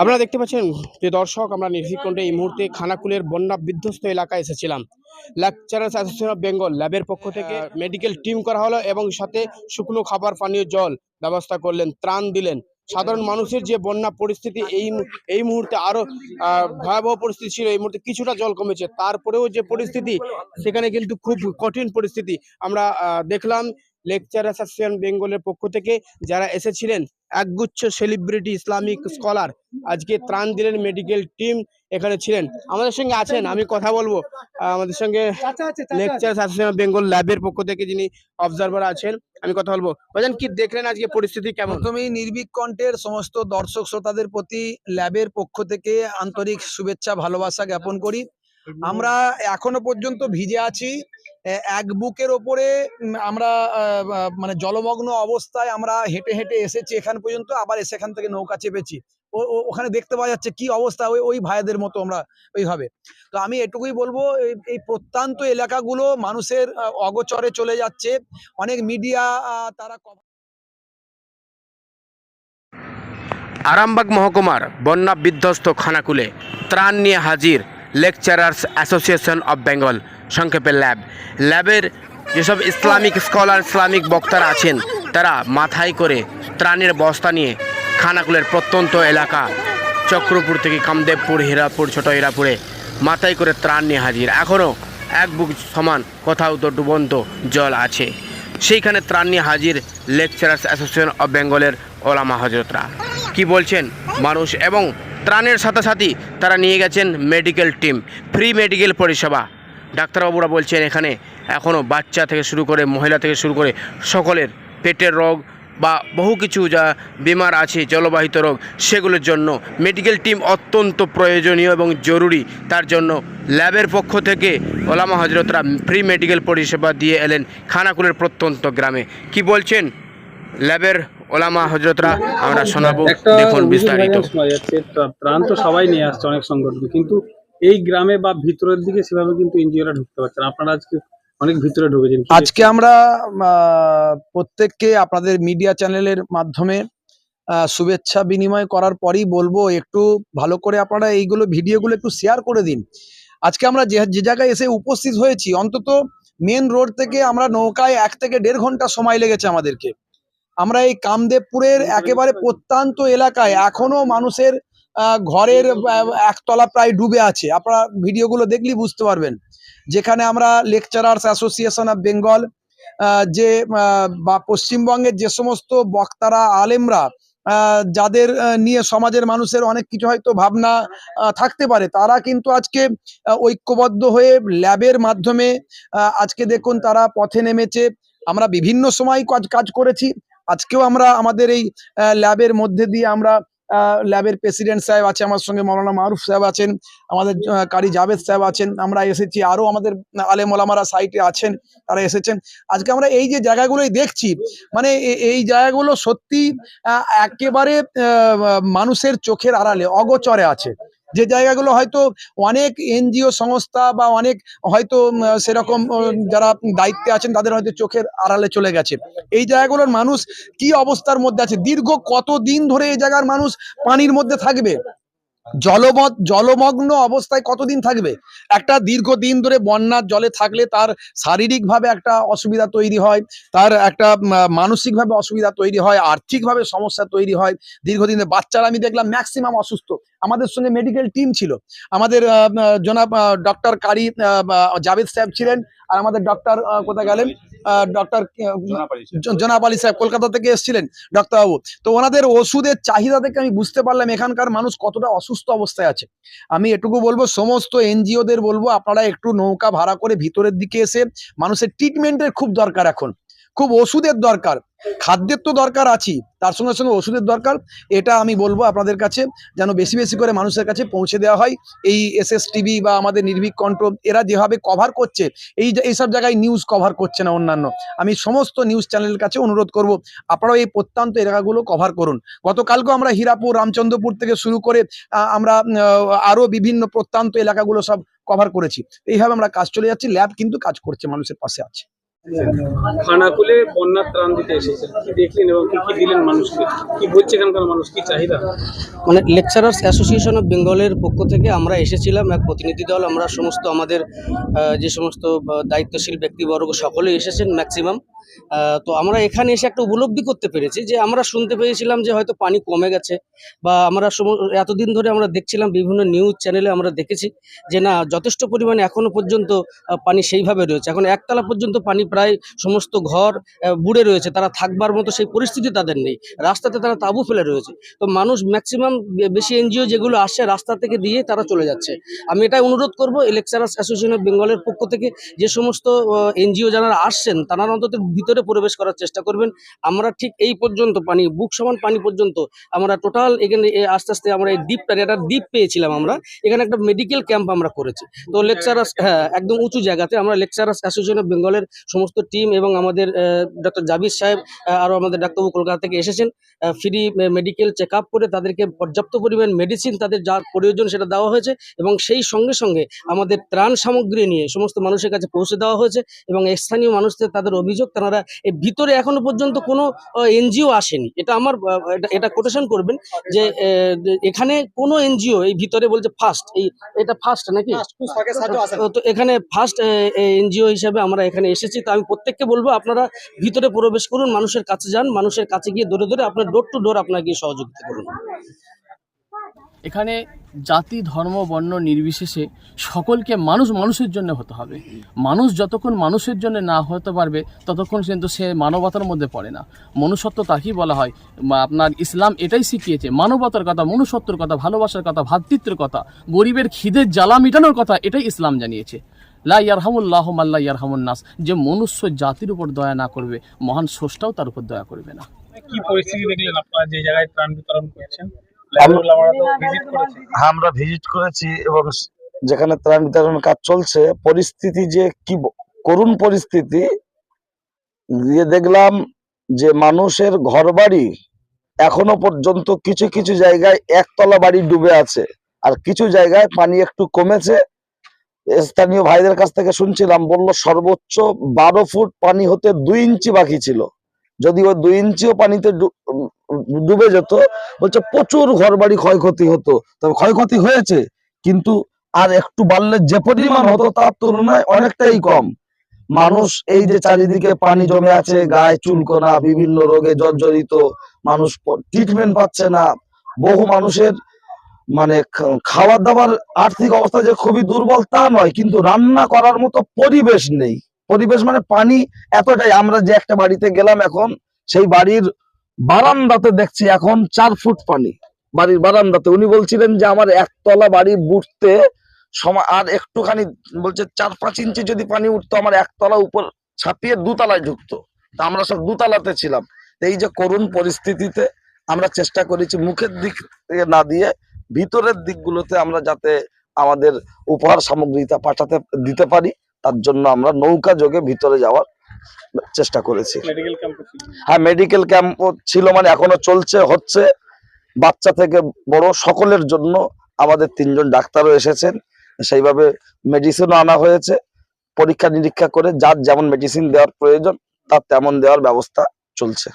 আপনারা দেখতে পাচ্ছেন যে দর্শক, আমরা নির্ভীকণ্ঠে এই মুহূর্তে খানাকুলের বন্যা বিধ্বস্ত এলাকায় এসেছিলাম। লেকচারার্স অ্যাসোসিয়েশন অফ বেঙ্গল ল্যাবের পক্ষ থেকে মেডিকেল টিম করা হলো এবং সাথে শুকনো খাবার, পানীয় জল ব্যবস্থা করলেন, ত্রাণ দিলেন। সাধারণ মানুষের যে বন্যা পরিস্থিতি এই এই মুহূর্তে আরও ভয়াবহ পরিস্থিতি ছিল, এই মুহূর্তে কিছুটা জল কমেছে। তারপরেও যে পরিস্থিতি, সেখানে কিন্তু খুব কঠিন পরিস্থিতি আমরা দেখলাম লেকচার অ্যাসোসিয়েশন বেঙ্গলের পক্ষ থেকে যারা এসেছিলেন একগুচ্ছ সেলিব্রিটি ইসলামিক স্কলার আজকে ত্রাণ দিলেন মেডিকেল টিম এখানে ছিলেন। আমাদের সঙ্গে আছেন আমি কথা বলব। আহ, আমাদের সঙ্গে লেকচার অ্যাসোসিয়েশন বেঙ্গল ল্যাবের পক্ষ থেকে যিনি অবজারভার আছেন আমি কথা বলব। ভাইজান কি দেখলেন আজকে পরিস্থিতি কেমন? প্রথমেই নির্ভীক কণ্ঠের সমস্ত দর্শক শ্রোতাদের প্রতি ল্যাবের পক্ষ থেকে আন্তরিক শুভেচ্ছা ভালোবাসা জ্ঞাপন করি। আমরা এখনও পর্যন্ত ভিজে আছি। এক বুকের ওপরে আমরা মানে জলমগ্ন অবস্থায় আমরা হেঁটে হেঁটে এসেছি, এখান পর্যন্ত আবার এসে এখান থেকে নৌকা চেপেছি। ওখানে দেখতে পাওয়া যাচ্ছে কি অবস্থা, ওই ওই ভাইদের মতো আমরা ওইভাবে। তো আমি এটুকুই বলব, এই- প্রত্যন্ত এলাকাগুলো মানুষের অগচরে চলে যাচ্ছে। অনেক মিডিয়া তারা আরামবাগ মহকুমার বন্যা বিধ্বস্ত খানাকুলে ত্রাণ নিয়ে হাজির লেকচারার্স অ্যাসোসিয়েশন অব বেঙ্গল। সংক্ষেপে ল্যাব। ল্যাবের যেসব ইসলামিক স্কলার, ইসলামিক বক্তারা আছেন, তারা মাথায় করে ত্রাণের বস্তা নিয়ে খানাকুলের প্রত্যন্ত এলাকা, চক্রপুর থেকে কামদেবপুর হীরাপুর, ছোট হীরাপুরে মাথায় করে ত্রাণ নিয়ে হাজির। এখনও এক বুক সমান, কোথাও তো ডুবন্ত জল আছে। সেইখানে ত্রাণ নিয়ে হাজির লেকচারার্স অ্যাসোসিয়েশন অব বেঙ্গলের ওলামা হজরতরা। কি বলছেন মানুষ? এবং ত্রাণের সাথে সাথে তারা নিয়ে গেছেন মেডিকেল টিম, ফ্রি মেডিকেল পরিষেবা। ডাক্তারবাবুরা বলছেন এখানে এখনও বাচ্চা থেকে শুরু করে মহিলা থেকে শুরু করে সকলের পেটের রোগ বা বহু কিছু যা বিমার আছে জলবাহিত রোগ সেগুলোর জন্য মেডিকেল টিম অত্যন্ত প্রয়োজনীয় এবং জরুরি। তার জন্য ল্যাবের পক্ষ থেকে ওলামা হজরতরা ফ্রি মেডিকেল পরিষেবা দিয়ে এলেন খানাকুলের প্রত্যন্ত গ্রামে। কি বলছেন ল্যাবের ওলামা হজরতরা আমরা শোনাবো দেখুন বিস্তারিত। ত্রাণ তো সবাই নিয়ে আসছে অনেক সংগঠন। কিন্তু এই গ্রামে বা ভিতরের দিকে সেভাবে কিন্তু এনজিওরা ঢুকতে পারছে না। আপনারা আজকে অনেক ভিতরে ঢুকেছেন। আজকে আমরা প্রত্যেককে আপনাদের মিডিয়া চ্যানেলের মাধ্যমে শুভেচ্ছা বিনিময় করার পরেই বলব একটু ভালো করে আপনারা এইগুলো ভিডিওগুলো একটু শেয়ার করে দিন। আজকে আমরা যে যে জায়গায় এসে উপস্থিত হয়েছি অন্তত মেন রোড থেকে আমরা নৌকায় এক থেকে দেড় ঘণ্টা সময় লেগেছে আমাদেরকে। আমরা এই কামদেবপুরের একেবারে প্রত্যন্ত এলাকায় এখনও মানুষের ঘরের একতলা প্রায় ডুবে আছে। আপনারা ভিডিওগুলো দেখলেই বুঝতে পারবেন। যেখানে আমরা লেকচারার্স অ্যাসোসিয়েশন অফ বেঙ্গল যে বা পশ্চিমবঙ্গের যে সমস্ত বক্তারা আলেমরা যাদের নিয়ে সমাজের মানুষের অনেক কিছু হয়তো ভাবনা থাকতে পারে তারা কিন্তু আজকে ঐক্যবদ্ধ হয়ে ল্যাবের মাধ্যমে আজকে দেখুন তারা পথে নেমেছে। আমরা বিভিন্ন সময় কাজ কাজ করেছি। আজকেও আমরা আমাদের এই ল্যাবের মধ্যে দিয়ে আমরা ল্যাবের প্রেসিডেন্ট সাহেব আছে আমার সঙ্গে মৌলানা মারুফ সাহেব আছেন, আমাদের কারি জাভেদ সাহেব আছেন, আমরা এসেছি, আরও আমাদের আলে মোলামারা সাইটে আছেন, তারা এসেছেন। আজকে আমরা এই যে জায়গাগুলোই দেখছি মানে এই জায়গাগুলো সত্যি একেবারে মানুষের চোখের আড়ালে, অগোচরে আছে। যে জায়গাগুলো হয়তো অনেক এনজিও সংস্থা বা অনেক হয়তো সেরকম যারা দায়িত্বে আছেন তাদের হয়তো চোখের আড়ালে চলে গেছে। এই জায়গাগুলোর মানুষ কি অবস্থার মধ্যে আছে? দীর্ঘ কত দিন ধরে এই জায়গার মানুষ পানির মধ্যে থাকবে? জলমত জলমগ্ন অবস্থায় কতদিন থাকবে? একটা দীর্ঘদিন ধরে বন্যার জলে থাকলে তার শারীরিকভাবে একটা অসুবিধা তৈরি হয়, তার একটা মানসিকভাবে অসুবিধা তৈরি হয়, আর্থিকভাবে সমস্যা তৈরি হয়। দীর্ঘদিন বাচ্চারা, আমি দেখলাম ম্যাক্সিমাম অসুস্থ। আমাদের সঙ্গে মেডিকেল টিম ছিল। আমাদের জনাব ডক্টর কারি জাভেদ সাহেব ছিলেন, আর আমাদের ডক্টর কোথায় গেলেন? ডক্টর জনাব আলী সাহেব। কলকাতা থেকে এসেছিলেন ডাক্তারবাবু তো ওনাদের ওষুধের চাহিদা থেকে আমি বুঝতে পারলাম এখানকার মানুষ কতটা অসুস্থ অবস্থায় আছে। আমি এটুকু বলব সমস্ত এনজিওদের বলব আপনারা একটু নৌকা ভাড়া করে ভিতরের দিকে এসে মানুষের ট্রিটমেন্টের খুব দরকার এখন। খুব ওষুধের দরকার। খাদ্যের তো দরকার আছেই, তার সঙ্গে সঙ্গে ওষুধের দরকার। এটা আমি বলব আপনাদের কাছে, যেন বেশি বেশি করে মানুষের কাছে পৌঁছে দেওয়া হয়। এই এস এস টিভি বা আমাদের নির্ভীক কণ্ঠ এরা যেভাবে কভার করছে, এই এইসব জায়গায় নিউজ কভার করছে না অন্যান্য। আমি সমস্ত নিউজ চ্যানেলের কাছে অনুরোধ করব, আপনারাও এই প্রত্যন্ত এলাকাগুলো কভার করুন। গতকালকেও আমরা হীরাপুর, রামচন্দ্রপুর থেকে শুরু করে আমরা আরও বিভিন্ন প্রত্যন্ত এলাকাগুলো সব কভার করেছি। এইভাবে আমরা কাজ চলে যাচ্ছি ল্যাব কিন্তু কাজ করছে, মানুষের পাশে আছে। খানাকুলে বন্যার ত্রাণ দিতে এসেছেন। কি দেখলেন এবং কি দিলেন মানুষকে? কি বলছে এখানকার মানুষ? কি চাহিদা? মানে লেকচারার্স অ্যাসোসিয়েশন অফ বেঙ্গলের পক্ষ থেকে আমরা এসেছিলাম, এক প্রতিনিধি দল, আমরা সমস্ত আমাদের যে সমস্ত দায়িত্বশীল ব্যক্তিবর্গ সকলেই এসেছেন ম্যাক্সিমাম। তো আমরা এখানে এসে একটা উপলব্ধি করতে পেরেছি যে আমরা শুনতে পেয়েছিলাম যে হয়তো পানি কমে গেছে বা আমরা এতদিন ধরে আমরা দেখছিলাম বিভিন্ন নিউজ চ্যানেলে আমরা দেখেছি যে না, যথেষ্ট পরিমাণে এখনও পর্যন্ত পানি সেইভাবে রয়েছে। এখন একতলা পর্যন্ত পানি প্রায় সমস্ত ঘর বুড়ে রয়েছে। তারা থাকবার মতো সেই পরিস্থিতি তাদের নেই। রাস্তাতে তারা তাঁবু ফেলে রয়েছে। তো মানুষ ম্যাক্সিমাম বেশি এনজিও যেগুলো আসছে রাস্তা থেকে দিয়ে তারা চলে যাচ্ছে। আমি এটাই অনুরোধ করব লেকচারার্স অ্যাসোসিয়েশন অফ বেঙ্গলের পক্ষ থেকে যে সমস্ত এনজিও যারা আসছেন, তারা অন্তত ভিতরে প্রবেশ করার চেষ্টা করবেন। আমরা ঠিক এই পর্যন্ত পানি বুক সমান পানি পর্যন্ত আমরা টোটাল এখানে আস্তে আস্তে আমরা এই দ্বীপটা একটা দ্বীপ পেয়েছিলাম আমরা। এখানে একটা মেডিকেল ক্যাম্প আমরা করেছি। তো লেকচারার্স হ্যাঁ একদম উঁচু জায়গাতে আমরা লেকচারার্স অ্যাসোসিয়েশন অফ বেঙ্গলের সমস্ত টিম এবং আমাদের ডক্টর জাবির সাহেব আরও আমাদের ডাক্তারবাবু কলকাতা থেকে এসেছেন। ফ্রি মেডিকেল চেক আপ করে তাদেরকে পর্যাপ্ত পরিমাণ মেডিসিন তাদের যা প্রয়োজন সেটা দেওয়া হয়েছে এবং সেই সঙ্গে সঙ্গে আমাদের ত্রাণ সামগ্রী নিয়ে সমস্ত মানুষের কাছে পৌঁছে দেওয়া হয়েছে এবং স্থানীয় মানুষদের তাদের অভিযোগ তারা এই ভিতরে এখনও পর্যন্ত কোনো এনজিও আসেনি। এটা আমার এটা- কোটেশন করবেন যে এখানে কোনো এনজিও এই ভিতরে বলছে ফার্স্ট এই এটা ফার্স্ট নাকি? তো- তো এখানে ফার্স্ট এনজিও হিসাবে আমরা এখানে এসেছি। তো আমি প্রত্যেককে বলব আপনারা ভিতরে প্রবেশ করুন মানুষের কাছে যান মানুষের কাছে গিয়ে ধরে ধরে আপনার ডোর টু ডোর আপনার গিয়ে সহযোগিতা করুন। এখানে জাতি, ধর্ম, বর্ণ নির্বিশেষে সকলকে মানুষ মানুষের জন্য হতে হবে। মানুষ যতক্ষণ মানুষের জন্য না হতে পারবে, ততক্ষণ কিন্তু সে মানবতার মধ্যে পড়ে না। মনুষ্যত্ব তাকেই বলা হয়, বা আপনার ইসলাম এটাই শিখিয়েছে, মানবতার কথা, মনুষ্যত্বর কথা, ভালোবাসার কথা ভ্রাতৃত্বের কথা, গরিবের খিদের জ্বালা মেটানোর কথা এটাই ইসলাম জানিয়েছে। লা ইয়ারহামুল্লাহ মাল্লা ইয়ারহামুন নাস, যে মনুষ্য জাতির উপর দয়া না করবে, মহান স্রষ্টাও তার উপর দয়া করবে না। কি পরিস্থিতি দেখলেন আপনারা যে জায়গায় ত্রাণ বিতরণ আমরা ভিজিট করেছি। হ্যাঁ, আমরা ভিজিট করেছি এবং যেখানে ত্রাণ বিতরণের কাজ চলছে পরিস্থিতি যে কি করুণ পরিস্থিতি দিয়ে দেখলাম যে মানুষের ঘরবাড়ি এখনও পর্যন্ত কিছু কিছু জায়গায় একতলা বাড়ি ডুবে আছে। আর কিছু জায়গায় পানি একটু কমেছে। স্থানীয় ভাইদের কাছ থেকে শুনছিলাম বলল সর্বোচ্চ বারো ফুট পানি হতে দুই ইঞ্চি বাকি ছিল। যদি ওই দুই ইঞ্চিও পানিতে ডুবে যেত, বলছে প্রচুর ঘর বাড়ি ক্ষয়ক্ষতি হতো। তবে ক্ষয়ক্ষতি হয়েছে, কিন্তু আর একটু বাড়লে যে পরিমাণ হতো তার তুলনায় অনেকটাই কম। মানুষ এই যে চারিদিকে পানি জমে আছে, গায়ে চুলকোনা, বিভিন্ন রোগে জর্জরিত, মানুষ ট্রিটমেন্ট পাচ্ছে না। বহু মানুষের মানে খাবার দাবার আর্থিক অবস্থা যে খুবই দুর্বল তা নয়, কিন্তু রান্না করার মতো পরিবেশ নেই। পরিবেশ মানে পানি এতটাই। আমরা যে একটা বাড়িতে গেলাম এখন, সেই বাড়ির বারান্দাতে দেখছি এখন চার ফুট পানি। বাড়ির বারান্দাতে। উনি বলছিলেন যে, আমার একতলা বাড়ি বুটতে আর একটুখানি বলছে, চার পাঁচ ইঞ্চি যদি পানি উঠতো, আমার একতলা উপর ছাপিয়ে দুতলায় ঢুকতো। তা আমরা সব দুতলাতে ছিলাম। এই যে করুণ পরিস্থিতিতে আমরা চেষ্টা করেছি মুখের দিক না দিয়ে ভিতরের দিকগুলোতে আমরা যাতে আমাদের উপহার সামগ্রীটা পাঠাতে, দিতে পারি। তার জন্য আমরা নৌকা যোগে ভিতরে যাওয়ার চেষ্টা করেছি। হ্যাঁ মেডিকেল ক্যাম্প ছিল মানে এখনও চলছে হচ্ছে। বাচ্চা থেকে বড় সকলের জন্য আমাদের তিনজন ডাক্তারও এসেছেন। সেইভাবে মেডিসিনও আনা হয়েছে। পরীক্ষা নিরীক্ষা করে যার যেমন মেডিসিন দেওয়ার প্রয়োজন তার তেমন দেওয়ার ব্যবস্থা চলছে।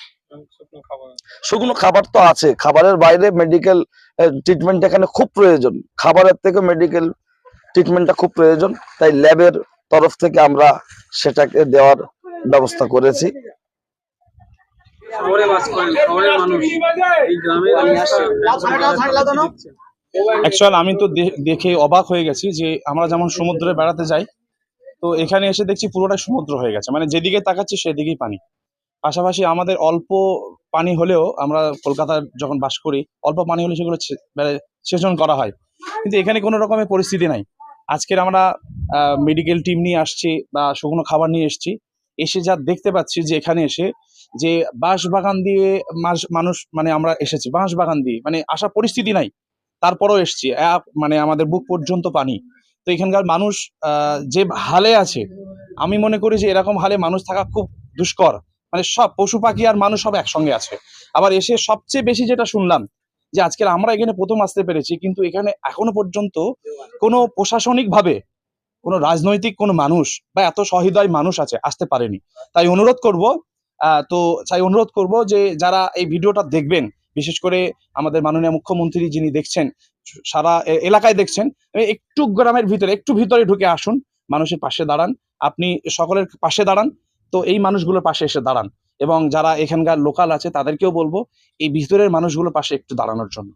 শুকনো খাবার। তো আছে। খাবারের বাইরে মেডিকেল ট্রিটমেন্ট এখানে খুব প্রয়োজন। খাবারের থেকে মেডিকেল ট্রিটমেন্টটা খুব প্রয়োজন। তাই ল্যাবের তরফ থেকে আমরা সেটাকে দেওয়ার ব্যবস্থা করেছি? অ্যাকচুয়াল আমি তো দে- দেখে অবাক হয়ে গেছি যে আমরা যেমন সমুদ্রে বেড়াতে যাই তো এখানে এসে দেখছি পুরোটাই সমুদ্র হয়ে গেছে। মানে যেদিকে তাকাচ্ছি সেদিকেই পানি। পাশাপাশি আমাদের অল্প পানি হলেও আমরা কলকাতায় যখন বাস করি অল্প পানি হলে সেগুলো মানে সেচন করা হয়। কিন্তু এখানে কোনো রকমের পরিস্থিতি নাই। আজকের আমরা মেডিকেল টিম নিয়ে আসছি বা শুকনো খাবার নিয়ে এসেছি। এসে যা দেখতে পাচ্ছি যে এখানে এসে যে বাঁশ বাগান দিয়ে মানুষ মানে আমরা এসেছি। বাঁশ বাগান দিয়ে মানে আসা পরিস্থিতি নাই। তারপরও এসছি। মানে আমাদের বুক পর্যন্ত পানি। তো এখানকার মানুষ যে হালে আছে, আমি মনে করি যে এরকম হালে মানুষ থাকা খুব দুষ্কর। মানে সব পশু পাখি আর মানুষ সব একসঙ্গে আছে। আবার এসে সবচেয়ে বেশি যেটা শুনলাম যে আজকে আমরা এখানে প্রথম আসতে পেরেছি, কিন্তু এখানে এখনও পর্যন্ত কোনো প্রশাসনিক ভাবে কোনো রাজনৈতিক কোনো মানুষ বা এত সহৃদয় মানুষ আছে, আসতে পারেনি। তাই অনুরোধ করব তো তাই অনুরোধ করব যে যারা এই ভিডিওটা দেখবেন, বিশেষ করে আমাদের মাননীয় মুখ্যমন্ত্রী যিনি দেখছেন, সারা এলাকায় দেখছেন একটু গ্রামের ভিতরে, একটু ভিতরে ঢুকে আসুন, মানুষের পাশে দাঁড়ান। আপনি সকলের পাশে দাঁড়ান, তো এই মানুষগুলোর পাশে এসে দাঁড়ান। এবং যারা এখানকার লোকাল আছে, তাদেরকেও বলব, এই ভিতরের মানুষগুলোর পাশে একটু দাঁড়ানোর জন্য।